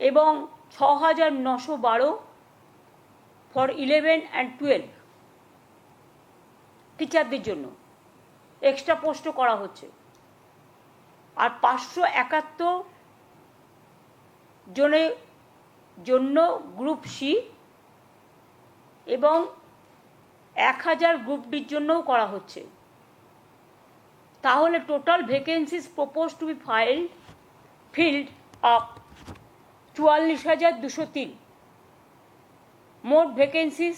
এবং ছ হাজার নশো বারো ফর ইলেভেন অ্যান্ড টুয়েলভ টিচারদের জন্য এক্সট্রা পোস্টও করা হচ্ছে। আর পাঁচশো একাত্তর জনের জন্য গ্রুপ সি এবং এক হাজার গ্রুপ ডির জন্যও করা হচ্ছে। তাহলে total vacancies propose to be filled filled up চুয়াল্লিশ হাজার দুশো তিন। মোট ভ্যাকেন্সিস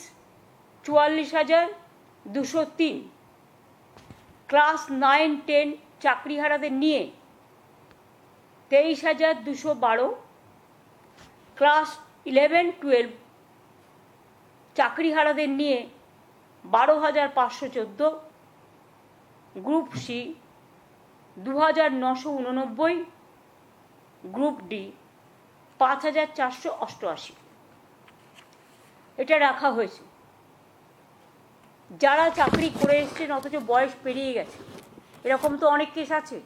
চুয়াল্লিশ হাজার দুশো তিন। ক্লাস নাইন টেন চাকরিহারাদের নিয়ে তেইশ হাজার দুশো বারো। ক্লাস ইলেভেন টুয়েলভ চাকরিহারাদের নিয়ে বারো হাজার পাঁচশো চোদ্দ। গ্রুপ সি দু হাজার নশো উননব্বই। গ্রুপ ডি পাঁচ হাজার চারশো অষ্টআশি। এটা রাখা হয়েছে। যারা চাকরি করে এসছেন, অথচ বয়স পেরিয়ে গেছে, এরকম তো অনেক কেস আছে।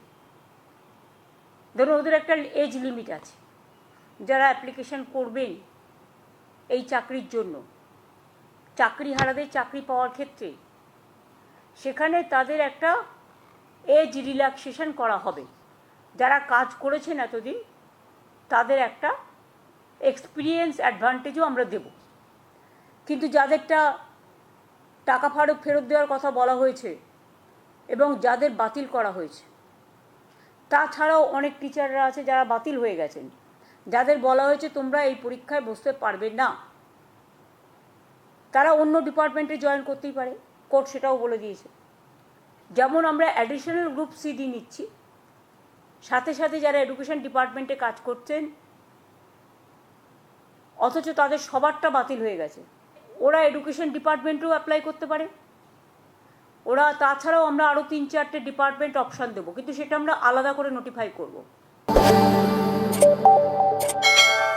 ধরুন ওদের একটা এজ লিমিট আছে। যারা অ্যাপ্লিকেশন করবেন এই চাকরির জন্য, চাকরি হারাদের চাকরি পাওয়ার ক্ষেত্রে, সেখানে তাদের একটা এজ রিল্যাক্সেশন করা হবে। যারা কাজ করেছেন এতদিন তাদের একটা এক্সপিরিয়েন্স অ্যাডভান্টেজও আমরা দেব। কিন্তু যাদেরটা টাকা ফারুক ফেরত দেওয়ার কথা বলা হয়েছে এবং যাদের বাতিল করা হয়েছে, তাছাড়াও অনেক টিচাররা আছে যারা বাতিল হয়ে গেছেন। যাদের বলা হয়েছে, তোমরা এই পরীক্ষায় বসতে পারবে না। তারা অন্য ডিপার্টমেন্টে জয়েন করতেই পারে। কোর্ট সেটাও বলে দিয়েছে। যেমন আমরা অ্যাডিশনাল গ্রুপ সিডি নিচ্ছি। সাথে সাথে যারা এডুকেশন ডিপার্টমেন্টে কাজ করছেন, অথচ তাদের সবারটা বাতিল হয়ে গেছে। ওরা এডুকেশন ডিপার্টমেন্টেও অ্যাপ্লাই করতে পারে। ওরা তাছাড়াও আমরা আরও তিন চারটে ডিপার্টমেন্ট অপশান দেবো, কিন্তু সেটা আমরা আলাদা করে নোটিফাই করব।